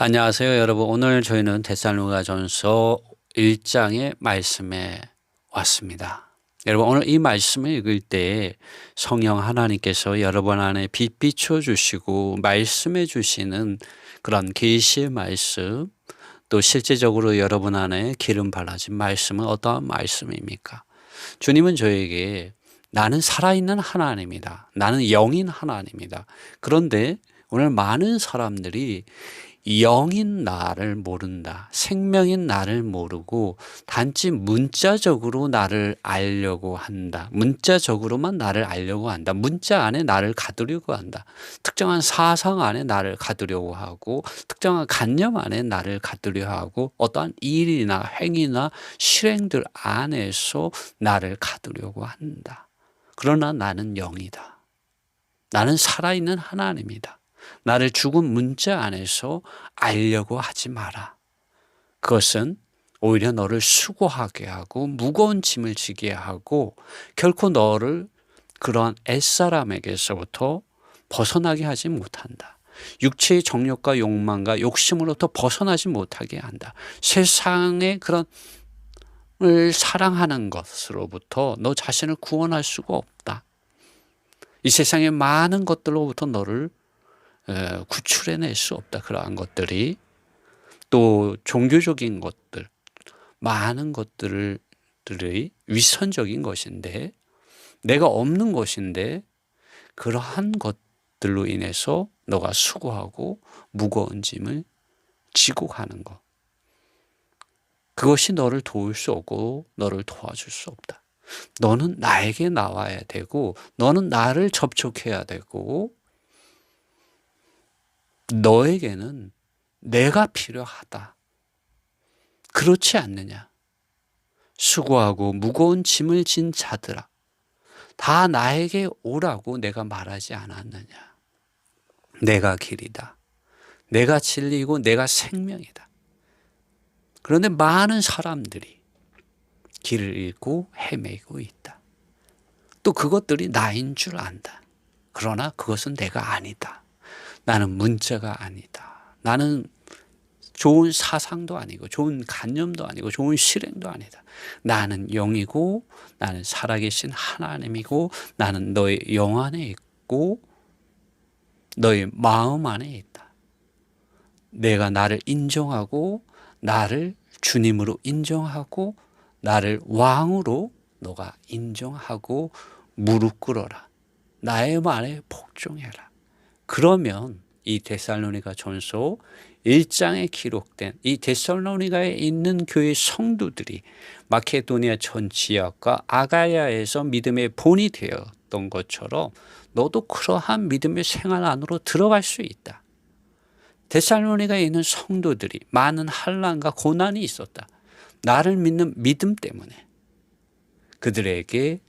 안녕하세요, 여러분. 오늘 저희는 데살로가전서 1장의 말씀에 왔습니다. 여러분, 오늘 이 말씀을 읽을 때 성령 하나님께서 여러분 안에 빛 비춰 주시고 말씀해 주시는 그런 계시의 말씀, 또 실제적으로 여러분 안에 기름 발라진 말씀은 어떠한 말씀입니까? 주님은 저에게 나는 살아있는 하나님이다. 나는 영인 하나님이다. 그런데 오늘 많은 사람들이 영인 나를 모른다. 생명인 나를 모르고 단지 문자적으로 나를 알려고 한다. 문자적으로만 나를 알려고 한다. 문자 안에 나를 가두려고 한다. 특정한 사상 안에 나를 가두려고 하고 특정한 관념 안에 나를 가두려 하고 어떠한 일이나 행위나 실행들 안에서 나를 가두려고 한다. 그러나 나는 영이다. 나는 살아있는 하나님이다. 나를 죽은 문자 안에서 알려고 하지 마라. 그것은 오히려 너를 수고하게 하고 무거운 짐을 지게 하고 결코 너를 그러한 애사람에게서부터 벗어나게 하지 못한다. 육체의 정욕과 욕망과 욕심으로부터 벗어나지 못하게 한다. 세상의 그런 을 사랑하는 것으로부터 너 자신을 구원할 수가 없다. 이 세상의 많은 것들로부터 너를 구출해낼 수 없다. 그러한 것들이 또 종교적인 것들, 많은 것들이 위선적인 것인데 내가 없는 것인데 그러한 것들로 인해서 너가 수고하고 무거운 짐을 지고 가는 것. 그것이 너를 도울 수 없고 너를 도와줄 수 없다. 너는 나에게 나와야 되고 너는 나를 접촉해야 되고 너에게는 내가 필요하다. 그렇지 않느냐? 수고하고 무거운 짐을 진 자들아, 다 나에게 오라고 내가 말하지 않았느냐? 내가 길이다. 내가 진리고 내가 생명이다. 그런데 많은 사람들이 길을 잃고 헤매고 있다. 또 그것들이 나인 줄 안다. 그러나 그것은 내가 아니다. 나는 문자가 아니다. 나는 좋은 사상도 아니고 좋은 관념도 아니고 좋은 실행도 아니다. 나는 영이고 나는 살아계신 하나님이고 나는 너의 영 안에 있고 너의 마음 안에 있다. 내가 나를 인정하고 나를 주님으로 인정하고 나를 왕으로 너가 인정하고 무릎 꿇어라. 나의 말에 복종해라. 그러면 이 데살로니가 전서 1장에 기록된 이 데살로니가에 있는 교회 성도들이 마케도니아 전 지역과 아가야에서 믿음의 본이 되었던 것처럼 너도 그러한 믿음의 생활 안으로 들어갈 수 있다. 데살로니가에 있는 성도들이 많은 환란과 고난이 있었다. 나를 믿는 믿음 때문에 그들에게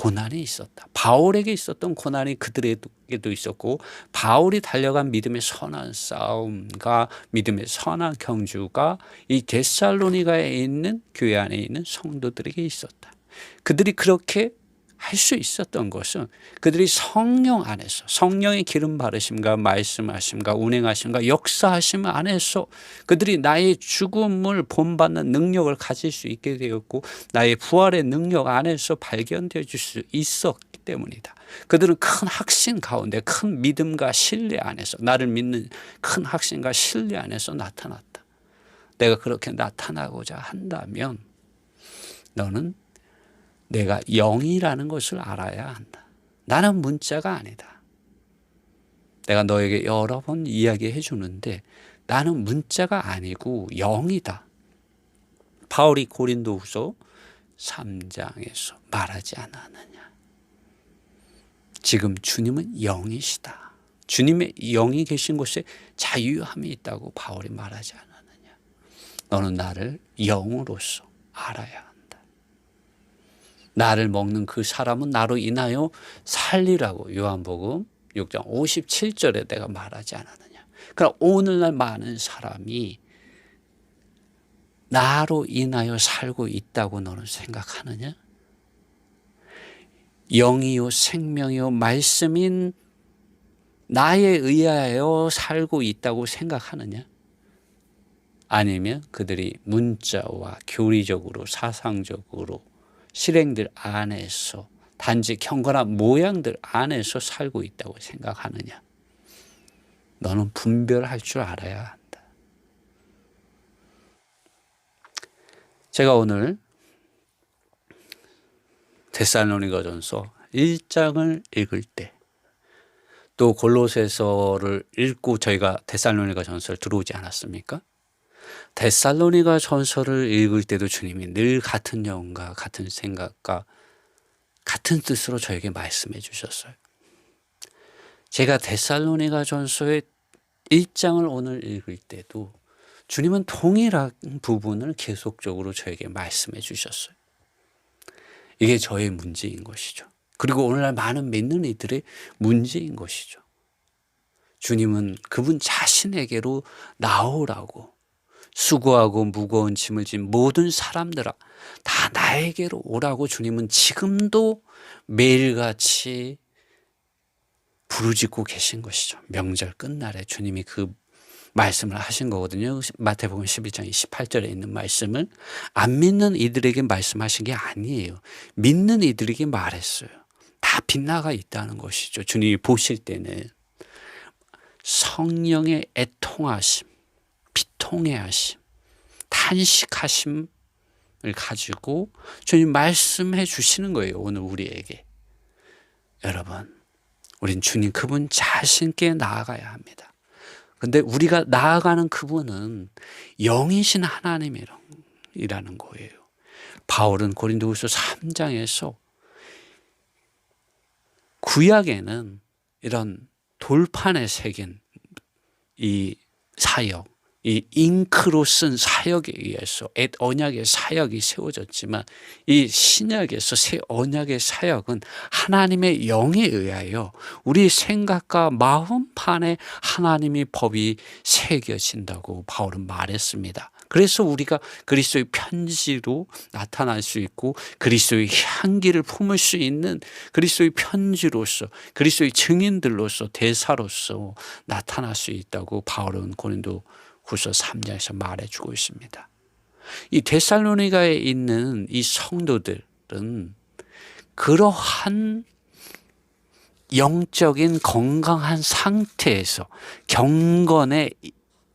고난이 있었다. 바울에게 있었던 고난이 그들에게도 있었고 바울이 달려간 믿음의 선한 싸움과 믿음의 선한 경주가 이 데살로니가에 있는 교회 안에 있는 성도들에게 있었다. 그들이 그렇게 할 수 있었던 것은 그들이 성령 안에서 성령의 기름 바르심과 말씀하심과 운행하심과 역사하심 안에서 그들이 나의 죽음을 본받는 능력을 가질 수 있게 되었고 나의 부활의 능력 안에서 발견되어 줄 수 있었기 때문이다. 그들은 큰 확신 가운데 큰 믿음과 신뢰 안에서 나를 믿는 큰 확신과 신뢰 안에서 나타났다. 내가 그렇게 나타나고자 한다면 너는 내가 영이라는 것을 알아야 한다. 나는 문자가 아니다. 내가 너에게 여러 번 이야기해 주는데 나는 문자가 아니고 영이다. 바울이 고린도후서 3장에서 말하지 않았느냐. 지금 주님은 영이시다. 주님의 영이 계신 곳에 자유함이 있다고 바울이 말하지 않았느냐. 너는 나를 영으로서 알아야 나를 먹는 그 사람은 나로 인하여 살리라고 요한복음 6장 57절에 내가 말하지 않았느냐. 그럼 오늘날 많은 사람이 나로 인하여 살고 있다고 너는 생각하느냐? 영이요 생명이요 말씀인 나에 의하여 살고 있다고 생각하느냐? 아니면 그들이 문자와 교리적으로 사상적으로 실행들 안에서 단지 경건한 모양들 안에서 살고 있다고 생각하느냐? 너는 분별할 줄 알아야 한다. 제가 오늘 데살로니가전서 1장을 읽을 때 또 골로새서를 읽고 저희가 데살로니가 전서를 들어오지 않았습니까? 데살로니가 전서를 읽을 때도 주님이 늘 같은 영과 같은 생각과 같은 뜻으로 저에게 말씀해 주셨어요. 제가 데살로니가 전서의 1장을 오늘 읽을 때도 주님은 동일한 부분을 계속적으로 저에게 말씀해 주셨어요. 이게 저의 문제인 것이죠. 그리고 오늘날 많은 믿는 이들의 문제인 것이죠. 주님은 그분 자신에게로 나오라고 수고하고 무거운 짐을 진 모든 사람들아 다 나에게로 오라고 주님은 지금도 매일같이 부르짖고 계신 것이죠. 명절 끝날에 주님이 그 말씀을 하신 거거든요. 마태복음 12장 28절에 있는 말씀을 안 믿는 이들에게 말씀하신 게 아니에요. 믿는 이들에게 말했어요. 다 빗나가 있다는 것이죠. 주님이 보실 때는 성령의 애통하심, 비통해하심, 탄식하심을 가지고 주님 말씀해 주시는 거예요. 오늘 우리에게. 여러분, 우린 주님 그분 자신께 나아가야 합니다. 근데 우리가 나아가는 그분은 영이신 하나님이라는 거예요. 바울은 고린도후서 3장에서 구약에는 이런 돌판에 새긴 이 사역, 이 잉크로 쓴 사역에 의해서 옛 언약의 사역이 세워졌지만 이 신약에서 새 언약의 사역은 하나님의 영에 의하여 우리 생각과 마음판에 하나님의 법이 새겨진다고 바울은 말했습니다. 그래서 우리가 그리스도의 편지로 나타날 수 있고 그리스도의 향기를 품을 수 있는 그리스도의 편지로서 그리스도의 증인들로서 대사로서 나타날 수 있다고 바울은 고린도 후서 3장에서 말해주고 있습니다. 이 데살로니가에 있는 이 성도들은 그러한 영적인 건강한 상태에서 경건에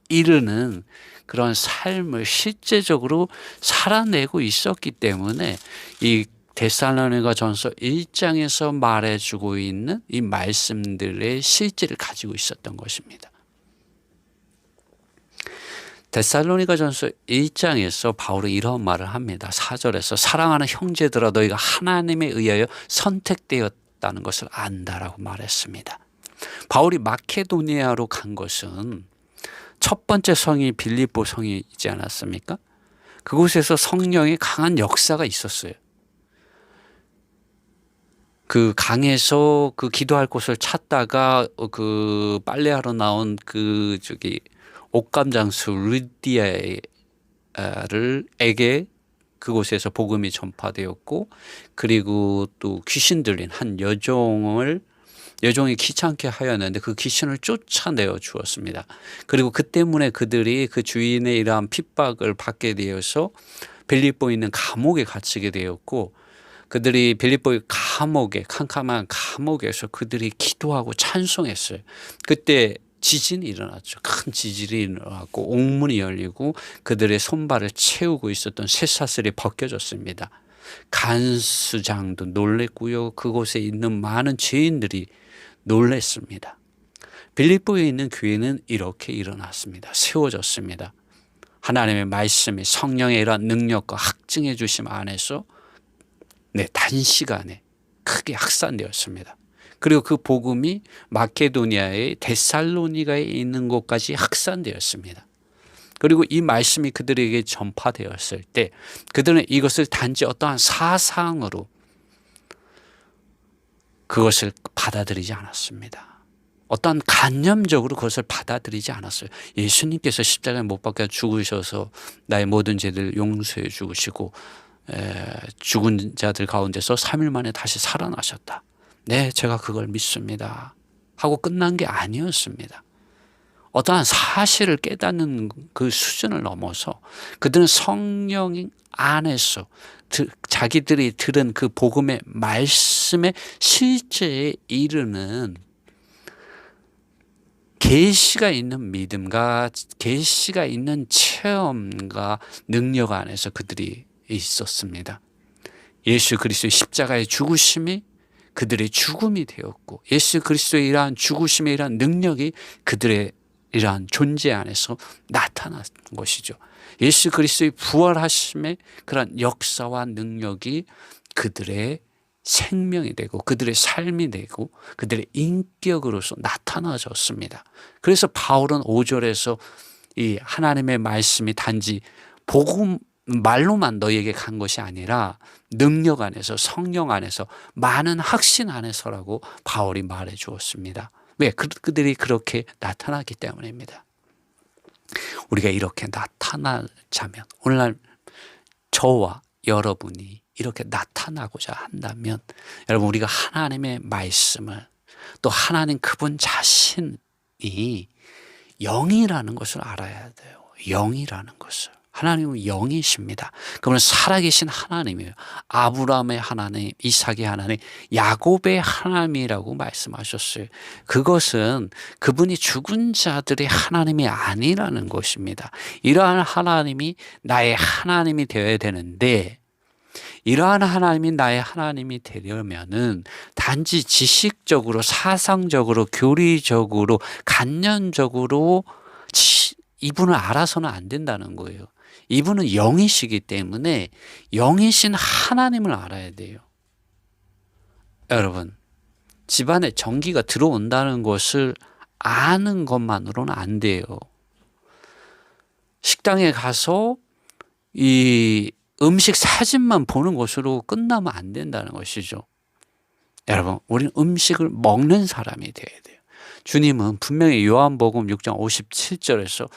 이르는 그런 삶을 실제적으로 살아내고 있었기 때문에 이 데살로니가 전서 1장에서 말해주고 있는 이 말씀들의 실제를 가지고 있었던 것입니다. 데살로니가 전서 1장에서 바울은 이런 말을 합니다. 4절에서 사랑하는 형제들아 너희가 하나님에 의하여 선택되었다는 것을 안다라고 말했습니다. 바울이 마케도니아로 간 것은 첫 번째 성이 빌립보 성이지 않았습니까? 그곳에서 성령의 강한 역사가 있었어요. 그 강에서 그 기도할 곳을 찾다가 그 빨래하러 나온 그 저기 옥감장수 루디아를 에게 그곳에서 복음이 전파되었고 그리고 또 귀신 들린 한 여종을 여종이 귀찮게 하였는데 그 귀신을 쫓아내어 주었습니다. 그리고 그 때문에 그들이 그 주인의 이러한 핍박을 받게 되어서 빌립보 있는 감옥에 갇히게 되었고 그들이 빌립보의 감옥에 캄캄한 감옥에서 그들이 기도하고 찬송했어요. 그때 지진이 일어났죠. 큰 지진이 일어났고 옥문이 열리고 그들의 손발을 채우고 있었던 쇠사슬이 벗겨졌습니다. 간수장도 놀랬고요. 그곳에 있는 많은 죄인들이 놀랬습니다. 빌립보에 있는 교회는 이렇게 일어났습니다. 세워졌습니다. 하나님의 말씀이 성령의 이러한 능력과 확증해 주심 안에서 네, 단시간에 크게 확산되었습니다. 그리고 그 복음이 마케도니아의 데살로니가에 있는 곳까지 확산되었습니다. 그리고 이 말씀이 그들에게 전파되었을 때 그들은 이것을 단지 어떠한 사상으로 그것을 받아들이지 않았습니다. 어떤 간념적으로 그것을 받아들이지 않았어요. 예수님께서 십자가에 못 박혀 죽으셔서 나의 모든 죄들 용서해 주시고 죽은 자들 가운데서 3일 만에 다시 살아나셨다. 네, 제가 그걸 믿습니다. 하고 끝난 게 아니었습니다. 어떠한 사실을 깨닫는 그 수준을 넘어서 그들은 성령 안에서 자기들이 들은 그 복음의 말씀의 실제에 이르는 계시가 있는 믿음과 계시가 있는 체험과 능력 안에서 그들이 있었습니다. 예수 그리스도의 십자가의 죽으심이 그들의 죽음이 되었고 예수 그리스도의 이러한 죽으심의 이러한 능력이 그들의 이러한 존재 안에서 나타난 것이죠. 예수 그리스도의 부활하심의 그런 역사와 능력이 그들의 생명이 되고 그들의 삶이 되고 그들의 인격으로서 나타나졌습니다. 그래서 바울은 5절에서 이 하나님의 말씀이 단지 복음 말로만 너에게 간 것이 아니라 능력 안에서 성령 안에서 많은 확신 안에서라고 바울이 말해 주었습니다. 왜? 그, 그들이 그렇게 나타났기 때문입니다. 우리가 이렇게 나타나자면 오늘날 저와 여러분이 이렇게 나타나고자 한다면 여러분 우리가 하나님의 말씀을 또 하나님 그분 자신이 영이라는 것을 알아야 돼요. 영이라는 것을. 하나님은 영이십니다. 그분은 살아계신 하나님이에요. 아브라함의 하나님, 이삭의 하나님, 야곱의 하나님이라고 말씀하셨어요. 그것은 그분이 죽은 자들의 하나님이 아니라는 것입니다. 이러한 하나님이 나의 하나님이 되어야 되는데 이러한 하나님이 나의 하나님이 되려면은 단지 지식적으로 사상적으로 교리적으로 간념적으로 이분을 알아서는 안 된다는 거예요. 이분은 영이시기 때문에 영이신 하나님을 알아야 돼요. 여러분, 집안에 전기가 들어온다는 것을 아는 것만으로는 안 돼요. 식당에 가서 이 음식 사진만 보는 것으로 끝나면 안 된다는 것이죠. 여러분, 우리는 음식을 먹는 사람이 되어야 돼요. 주님은 분명히 요한복음 6장 57절에서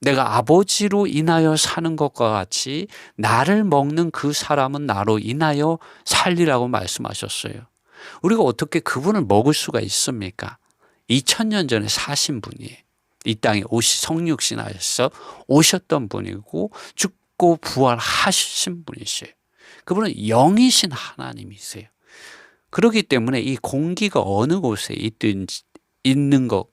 내가 아버지로 인하여 사는 것과 같이 나를 먹는 그 사람은 나로 인하여 살리라고 말씀하셨어요. 우리가 어떻게 그분을 먹을 수가 있습니까? 2000년 전에 사신 분이에요. 이 땅에 오시 성육신하여서 오셨던 분이고 죽 죽고 부활하신 분이세요. 그분은 영이신 하나님이세요. 그렇기 때문에 이 공기가 어느 곳에 있든 있는 것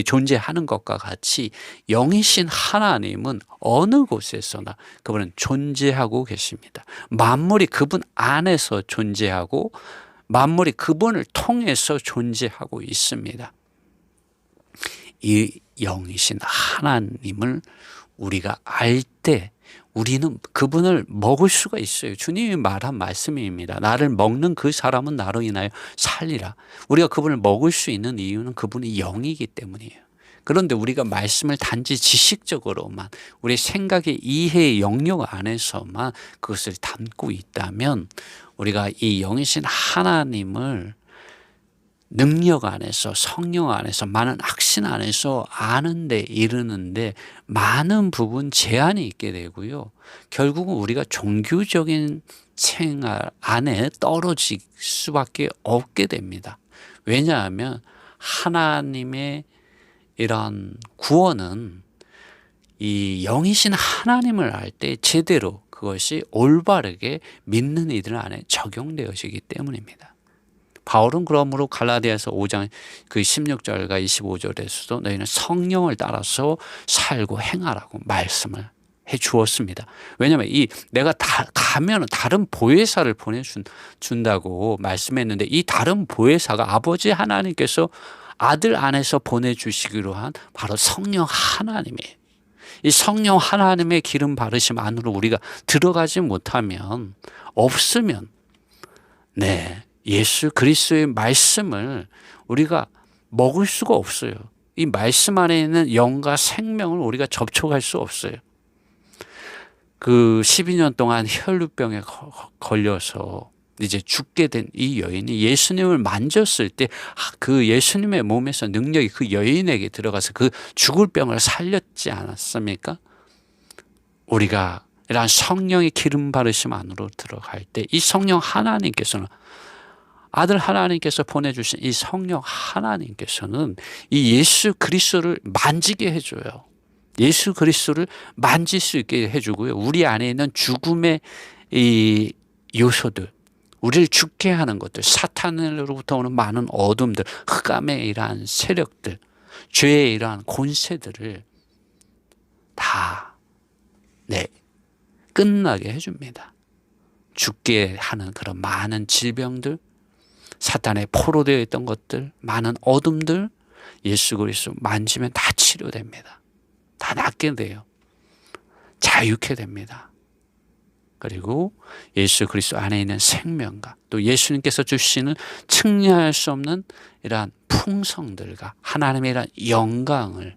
존재하는 것과 같이 영이신 하나님은 어느 곳에서나 그분은 존재하고 계십니다. 만물이 그분 안에서 존재하고 만물이 그분을 통해서 존재하고 있습니다. 이 영이신 하나님을 우리가 알 때 우리는 그분을 먹을 수가 있어요. 주님이 말한 말씀입니다. 나를 먹는 그 사람은 나로 인하여 살리라. 우리가 그분을 먹을 수 있는 이유는 그분이 영이기 때문이에요. 그런데 우리가 말씀을 단지 지식적으로만 우리 생각의 이해의 영역 안에서만 그것을 담고 있다면 우리가 이 영이신 하나님을 능력 안에서 성령 안에서 많은 확신 안에서 아는데 이르는데 많은 부분 제한이 있게 되고요. 결국은 우리가 종교적인 생활 안에 떨어질 수밖에 없게 됩니다. 왜냐하면 하나님의 이런 구원은 이 영이신 하나님을 알 때 제대로 그것이 올바르게 믿는 이들 안에 적용되어지기 때문입니다. 바울은 그러므로 갈라디아서 5장 그 16절과 25절에서도 너희는 성령을 따라서 살고 행하라고 말씀을 해 주었습니다. 왜냐하면 이 내가 다 가면 다른 보혜사를 보내준 준다고 말씀했는데 이 다른 보혜사가 아버지 하나님께서 아들 안에서 보내주시기로 한 바로 성령 하나님이에요. 이 성령 하나님의 기름 바르심 안으로 우리가 들어가지 못하면 없으면 네 예수 그리스도의 말씀을 우리가 먹을 수가 없어요. 이 말씀 안에 있는 영과 생명을 우리가 접촉할 수 없어요. 그 12년 동안 혈루병에 걸려서 이제 죽게 된 이 여인이 예수님을 만졌을 때 그 예수님의 몸에서 능력이 그 여인에게 들어가서 그 죽을 병을 살렸지 않았습니까? 우리가 이러한 성령의 기름 바르심 안으로 들어갈 때 이 성령 하나님께서는 아들 하나님께서 보내주신 이 성령 하나님께서는 이 예수 그리스도를 만지게 해줘요. 예수 그리스도를 만질 수 있게 해주고요. 우리 안에 있는 죽음의 이 요소들, 우리를 죽게 하는 것들, 사탄으로부터 오는 많은 어둠들, 흑암의 이러한 세력들, 죄의 이러한 권세들을 다, 네, 끝나게 해줍니다. 죽게 하는 그런 많은 질병들, 사탄에 포로되어 있던 것들, 많은 어둠들, 예수 그리스도 만지면 다 치료됩니다. 다 낫게 돼요. 자유케 됩니다. 그리고 예수 그리스도 안에 있는 생명과 또 예수님께서 주시는 측량할 수 없는 이러한 풍성들과 하나님의 이러한 영광을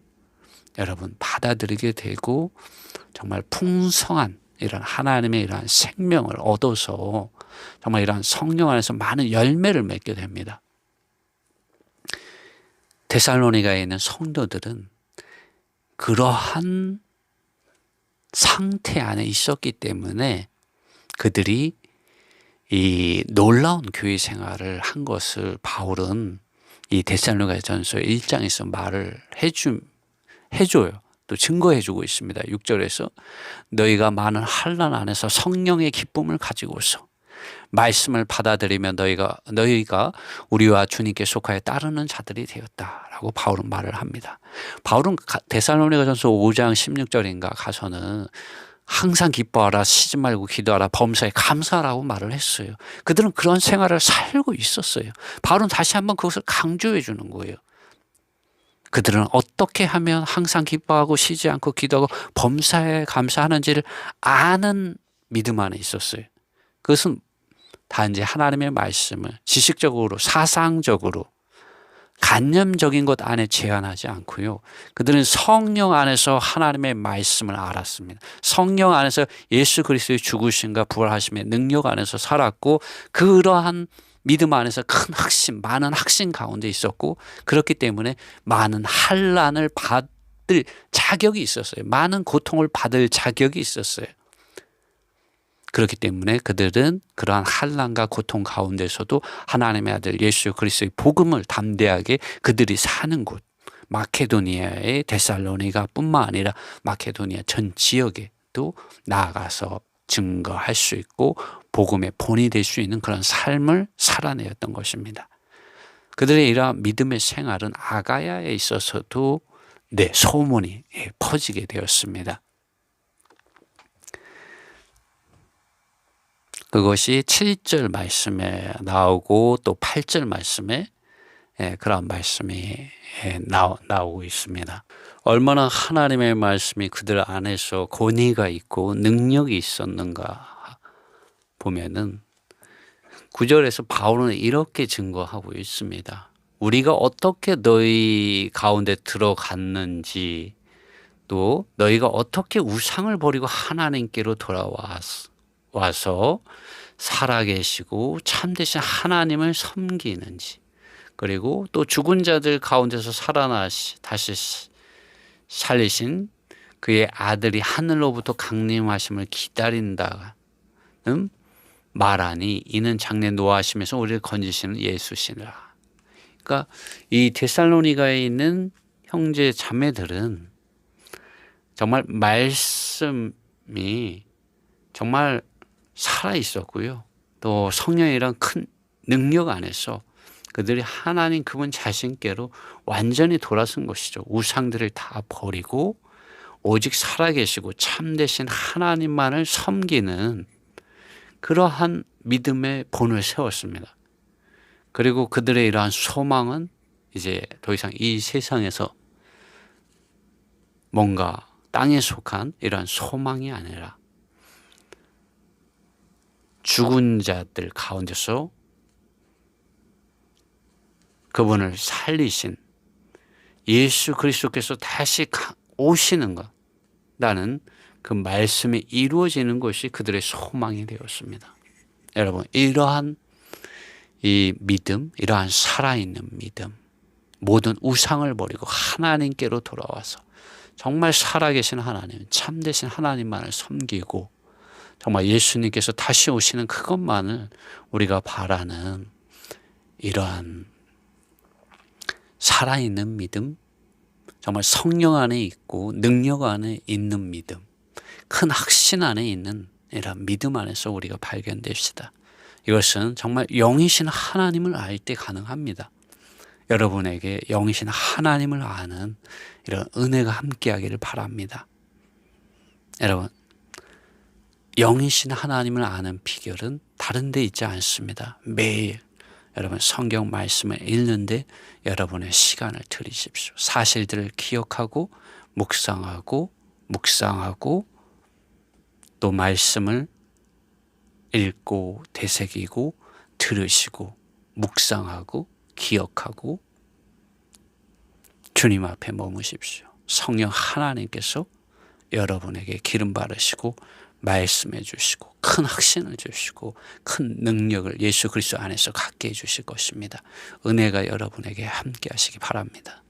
여러분 받아들이게 되고 정말 풍성한 이런 하나님의 이러한 생명을 얻어서 정말 이러한 성령 안에서 많은 열매를 맺게 됩니다. 데살로니가에 있는 성도들은 그러한 상태 안에 있었기 때문에 그들이 이 놀라운 교회 생활을 한 것을 바울은 이 데살로니가 전서 1장에서 말을 해주, 해줘요. 또 증거해 주고 있습니다. 6절에서 너희가 많은 환란 안에서 성령의 기쁨을 가지고서 말씀을 받아들이며 너희가 너희가 우리와 주님께 속하여 따르는 자들이 되었다라고 바울은 말을 합니다. 바울은 데살로니가전서 5장 16절인가 가서는 항상 기뻐하라 쉬지 말고 기도하라 범사에 감사하라고 말을 했어요. 그들은 그런 생활을 살고 있었어요. 바울은 다시 한번 그것을 강조해 주는 거예요. 그들은 어떻게 하면 항상 기뻐하고 쉬지 않고 기도하고 범사에 감사하는지를 아는 믿음 안에 있었어요. 그것은 단지 하나님의 말씀을 지식적으로 사상적으로 간념적인 것 안에 제한하지 않고요. 그들은 성령 안에서 하나님의 말씀을 알았습니다. 성령 안에서 예수 그리스도의 죽으심과 부활하심의 능력 안에서 살았고 그러한 믿음 안에서 큰 확신, 많은 확신 가운데 있었고 그렇기 때문에 많은 한란을 받을 자격이 있었어요. 많은 고통을 받을 자격이 있었어요. 그렇기 때문에 그들은 그러한 한란과 고통 가운데서도 하나님의 아들 예수 그리스도의 복음을 담대하게 그들이 사는 곳 마케도니아의 데살로니가뿐만 아니라 마케도니아 전 지역에도 나아가서 증거할 수 있고 복음의 본이 될 수 있는 그런 삶을 살아내었던 것입니다. 그들의 이러한 믿음의 생활은 아가야에 있어서도 네, 소문이 퍼지게 되었습니다. 그것이 7절 말씀에 나오고 또 8절 말씀에 예, 그런 말씀이 예, 나오, 나오고 있습니다. 얼마나 하나님의 말씀이 그들 안에서 권위가 있고 능력이 있었는가 보면은 구절에서 바울은 이렇게 증거하고 있습니다. 우리가 어떻게 너희 가운데 들어갔는지 또 너희가 어떻게 우상을 버리고 하나님께로 돌아와서 와서 살아계시고 참되신 하나님을 섬기는지 그리고 또 죽은 자들 가운데서 살아나시 다시 살리신 그의 아들이 하늘로부터 강림하심을 기다린다는 말하니 이는 장래 노하심에서 우리를 건지시는 예수시라. 그러니까 이 데살로니가에 있는 형제 자매들은 정말 말씀이 정말 살아 있었고요. 또 성령이란 큰 능력 안에서 그들이 하나님 그분 자신께로 완전히 돌아선 것이죠. 우상들을 다 버리고 오직 살아계시고 참되신 하나님만을 섬기는 그러한 믿음의 본을 세웠습니다. 그리고 그들의 이러한 소망은 이제 더 이상 이 세상에서 뭔가 땅에 속한 이러한 소망이 아니라 죽은 자들 가운데서 그분을 살리신 예수 그리스도께서 다시 오시는 것, 나는 그 말씀이 이루어지는 것이 그들의 소망이 되었습니다. 여러분, 이러한 이 믿음, 이러한 살아있는 믿음, 모든 우상을 버리고 하나님께로 돌아와서 정말 살아계신 하나님, 참되신 하나님만을 섬기고 정말 예수님께서 다시 오시는 그것만을 우리가 바라는 이러한 살아있는 믿음, 정말 성령 안에 있고 능력 안에 있는 믿음, 큰 확신 안에 있는 이런 믿음 안에서 우리가 발견됩시다. 이것은 정말 영이신 하나님을 알 때 가능합니다. 여러분에게 영이신 하나님을 아는 이런 은혜가 함께하기를 바랍니다. 여러분, 영이신 하나님을 아는 비결은 다른 데 있지 않습니다. 매일 여러분 성경 말씀을 읽는데 여러분의 시간을 들이십시오. 사실들을 기억하고 묵상하고 묵상하고 또 말씀을 읽고 되새기고 들으시고 묵상하고 기억하고 주님 앞에 머무십시오. 성령 하나님께서 여러분에게 기름 바르시고 말씀해 주시고 큰 확신을 주시고 큰 능력을 예수 그리스도 안에서 갖게 해 주실 것입니다. 은혜가 여러분에게 함께 하시기 바랍니다.